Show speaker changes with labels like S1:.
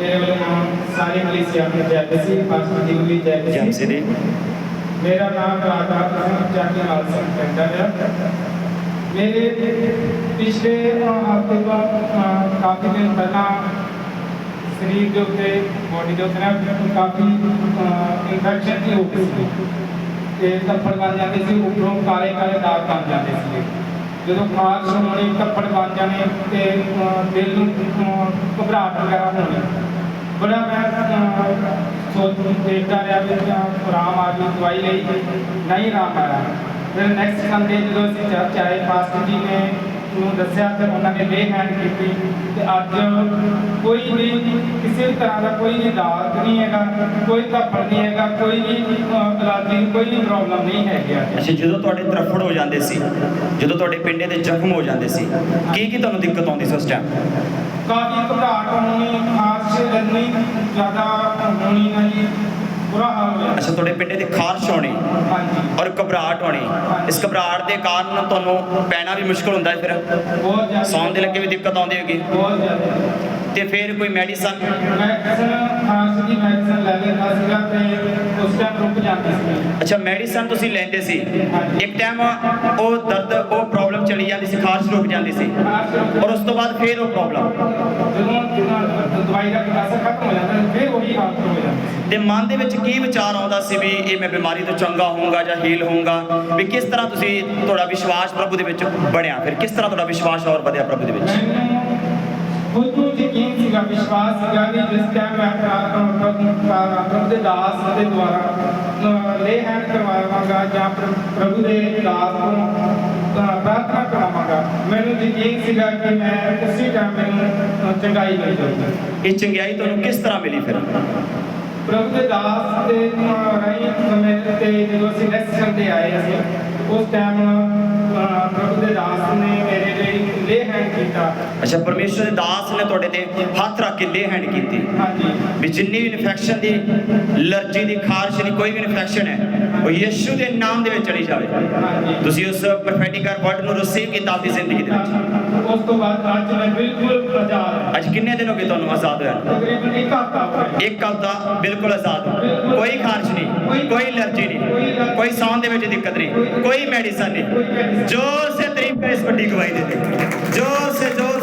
S1: ਮੇਰੇ ਵੱਲੋਂ ਸਾਰੇ ਮਲੇਸ਼ੀਆ ਨੂੰ ਜੈ ਬਸੀ ਪਾਸਪੋਰਟ ਦੀ ਵੀ ਜੈ
S2: ਜੈਮ
S1: ਬਸੀ
S2: ਸਿਟੀ।
S1: ਮੇਰਾ ਨਾਮ ਰਾਜਾ ਸਿੰਘ ਚਾਕੀ ਲਾਲ ਸਿੰਘ ਪਿੰਡਾ ਹੈ। ਮੇਰੇ ਪਿਛਲੇ ਹਫ਼ਤੇ ਤੋਂ ਅਹ, ਕਾਫੀ ਦਿਨ ਪਹਿਲਾਂ ਸਰੀਰ ਦੇ ਉੱਤੇ ਬੋਡੀ ਦੇ ਉੱਤੇ ਨਾ ਕਾਫੀ ਇਨਫੈਕਸ਼ਨ ਦੀ ਹੋ ਗਈ ਸੀ। ਤੇ ਤੱਫੜ ਬਣ ਜਾਂਦੇ ਸੀ ਉੱਪਰੋਂ ਕਾਲੇ ਕਾਲੇ ਦਾਗ ਬਣ ਜਾਂਦੇ ਸੀ ਜਦੋਂ ਖਾਸ ਹੋਣੀ ਤੱਫੜ ਬਣ ਜਾਣੇ ਤੇ ਦਿਲ ਨੂੰ ਅਹ, ਘਬਰਾਹਟ ਵਗੈਰਾ ਹੋਣੀ। ਬੜਾ ਮੈਂ ਸੋਚ ਦੇਖਦਾ ਰਿਹਾ ਵੀ ਆਰਾਮ ਆ ਗਈ ਦਵਾਈ ਲਈ। ਨਹੀਂ ਆਰਾਮ ਆਇਆ ਫਿਰ ਨੈਕਸਟ ਸੰਡੇ ਜਦੋਂ ਅਸੀਂ ਚਰਚ ਆਏ ਪਾਸਟਰ ਜੀ ਨੇ ਨੂੰ ਦੱਸਿਆ ਤੇ ਉਹਨਾਂ ਨੇ ਲੇ ਹੈਂਡ ਕੀਤੀ ਤੇ ਅੱਜ ਕੋਈ ਵੀ ਕਿਸੇ ਵੀ ਤਰ੍ਹਾਂ ਦਾ ਕੋਈ ਦਾਗ ਨਹੀਂ ਹੈਗਾ ਕੋਈ ਧੱਫੜ ਨਹੀਂ ਹੈਗਾ ਕੋਈ ਵੀ ਇਲਾਜੀ ਕੋਈ ਵੀ ਪ੍ਰੋਬਲਮ ਨਹੀਂ ਹੈਗੀ
S2: ਅੱਛਾ ਜਦੋਂ ਤੁਹਾਡੇ ਤਰਫੜ ਹੋ ਜਾਂਦੇ ਸੀ ਜਦੋਂ ਤੁਹਾਡੇ ਪਿੰਡੇ ਦੇ ਜ਼ਖਮ ਹੋ ਜਾਂਦੇ ਸੀ ਕੀ ਕੀ ਤੁਹਾਨੂੰ ਦਿੱਕਤ ਆਉਂਦੀ ਸੀ ਉਸ ਟਾਈਮ
S1: ਕਾਫੀ ਘਬਰਾਹਟ ਹੋਣੀ ਖਾਰਸ਼ ਇੰਨੀ ਜ਼ਿਆਦਾ ਹੋਣੀ ਨਾ ਜੀ ਬੁਰਾ ਹਾਲ ਹੋਇਆ
S2: ਅੱਛਾ, ਤੁਹਾਡੇ ਪਿੰਡੇ ਦੇ ਖਾਰਸ਼ ਹੋਣੀ ਔਰ ਘਬਰਾਹਟ ਹੋਣੀ। ਇਸ ਘਬਰਾਹਟ ਦੇ ਕਾਰਨ ਤੁਹਾਨੂੰ ਪੈਣਾ ਵੀ ਮੁਸ਼ਕਲ ਹੁੰਦਾ ਹੈ ਫਿਰ।
S1: ਬਹੁਤ
S2: ਸੌਣ ਦੇ ਲੱਗੇ ਵੀ ਦਿੱਕਤ ਆਉਂਦੀ ਹੋਗੀ
S1: ਬਹੁਤ ਜ਼ਿਆਦਾ
S2: ਤੇ ਫਿਰ ਕੋਈ ਮੈਡੀਸਨ?
S1: ਦੀ ਮੈਡੀਸਨ ਲੈ ਲੈਂਦਾ ਸੀਗਾ ਤੇ ਉਸ ਟਾਈਮ ਰੁਕ ਜਾਂਦੀ ਸੀ
S2: ਅੱਛਾ ਮੈਡੀਸਨ ਤੁਸੀਂ ਲੈਂਦੇ ਸੀ। ਇੱਕ ਟਾਈਮ ਉਹ ਦਰਦ ਉਹ ਪ੍ਰੋਬਲਮ ਚਲੀ ਜਾਂਦੀ ਸੀ ਖਾਰਸ਼ ਰੁਕ ਜਾਂਦੀ ਸੀ। ਔਰ ਉਸ ਤੋਂ ਬਾਅਦ ਫਿਰ ਉਹ ਪ੍ਰੋਬਲਮ
S1: ਜਦੋਂ ਜਦੋਂ ਦਵਾਈ ਦਾ ਅਸਰ ਖਤਮ ਹੋ ਜਾਂਦਾ ਫਿਰ ਉਹੀ ਹਾਲਤ ਹੋ ਜਾਂਦੀ ਸੀ।
S2: ਤੇ ਮਨ ਦੇ ਵਿੱਚ ਕੀ ਵਿਚਾਰ ਆਉਂਦਾ ਸੀ ਵੀ ਇਹ ਮੈਂ ਬਿਮਾਰੀ ਤੋਂ ਚੰਗਾ ਹੋਊਂਗਾ ਜਾਂ ਹੀਲ ਹੋਊਂਗਾ? ਵੀ ਕਿਸ ਤਰ੍ਹਾਂ ਤੁਸੀਂ ਤੁਹਾਡਾ ਵਿਸ਼ਵਾਸ ਪ੍ਰਭੂ ਦੇ ਵਿੱਚ ਬਣਿਆ? ਫਿਰ ਕਿਸ ਤਰ੍ਹਾਂ ਤੁਹਾਡਾ ਵਿਸ਼ਵਾਸ ਹੋਰ ਵਧਿਆ ਪ੍ਰਭੂ ਦੇ ਵਿੱਚ?
S1: ਖੁਦ ਨੂੰ ਯਕੀਨ ਸੀਗਾ ਵਿਸ਼ਵਾਸ ਸੀਗਾ ਕਿ ਜਿਸ ਟਾਈਮ ਮੈਂ ਪ੍ਰਾ- ਪ੍ਰਾ- ਪ੍ਰਭੂ ਦੇ ਦਾਸ ਦੇ ਦੁਆਰਾ ਲੇ ਹੈਂਡ ਕਰਵਾਵਾਂਗਾ ਜਾਂ ਪ੍ਰ- ਪ੍ਰਭੂ ਦੇ ਦਾਸ ਨੂੰ ਅ, ਪ੍ਰਾਰਥਨਾ ਕਰਾਵਾਂਗਾ ਮੈਨੂੰ ਯਕੀਨ ਸੀਗਾ ਕਿ ਮੈਂ ਉਸੇ ਟਾਈਮ ਮੈਨੂੰ ਅ, ਚੰਗਾਈ ਮਿਲ ਜਾਊਗੀ।
S2: ਇਹ ਚੰਗਿਆਈ ਤੁਹਾਨੂੰ ਕਿਸ ਤਰ੍ਹਾਂ ਮਿਲੀ ਫਿਰ?
S1: ਪ੍ਰਭੂ ਦੇ ਦਾਸ ਦੇ ਰਾਹੀਂ ਸਮੇਂ ਤੇ ਜਦੋਂ ਅਸੀਂ ਨੈਕਸਟ ਸੰਡੇ ਆਏ ਅਸੀਂ ਉਸ ਟਾਈਮ ਪ੍ਰਭੂ ਦੇ ਦਾਸ ਨੇ
S2: ਅੱਛਾ ਪਰਮੇਸ਼ਰ ਦੇ ਦਾਸ ਨੇ ਤੁਹਾਡੇ ਤੇ ਹੱਥ ਰੱਖ ਕੇ ਲੇ ਹੈਂਡ ਕੀਤੀ।
S1: ਹਾਂਜੀ।
S2: ਵੀ ਜਿੰਨੀ ਵੀ ਇਨਫੈਕਸ਼ਨ ਦੀ ਅਲਰਜੀ ਦੀ ਖਾਰਸ਼ ਦੀ ਕੋਈ ਵੀ ਇਨਫੈਕਸ਼ਨ ਹੈ ਉਹ ਯਿਸੂ ਦੇ ਨਾਮ ਦੇ ਵਿੱਚ ਚਲੀ ਜਾਵੇ। ਤੁਸੀਂ ਉਸ ਪ੍ਰੋਫੈਟਿਕਲ ਵਰਡ ਨੂੰ ਰਿਸੀਵ ਕੀਤਾ ਆਪਣੀ ਜ਼ਿੰਦਗੀ ਦੇ ਵਿੱਚ।
S1: ਉਸ ਤੋਂ ਬਾਅਦ ਅੱਜ ਮੈਂ ਬਿਲਕੁਲ ਆਜ਼ਾਦ
S2: ਅੱਜ ਕਿੰਨੇ ਦਿਨ ਹੋ ਗਏ ਤੁਹਾਨੂੰ ਆਜ਼ਾਦ ਹੋਇਆ
S1: ਤਕਰੀਬਨ 1 ਹਫ਼ਤਾ
S2: ਇੱਕ ਹਫ਼ਤਾ ਬਿਲਕੁਲ ਆਜ਼ਾਦ ਕੋਈ ਖਾਰਸ਼ ਨਹੀਂ ਕੋਈ ਅਲਰਜੀ ਨਹੀਂ ਕੋਈ ਸਾਹ ਦੇ ਵਿੱਚ ਦਿੱਕਤ ਨਹੀਂ ਕੋਈ ਮੈਡੀਸਨ ਨਹੀਂ। ਜੋ तारीफ करें इस बड़ी गवाही देते जोर से जोर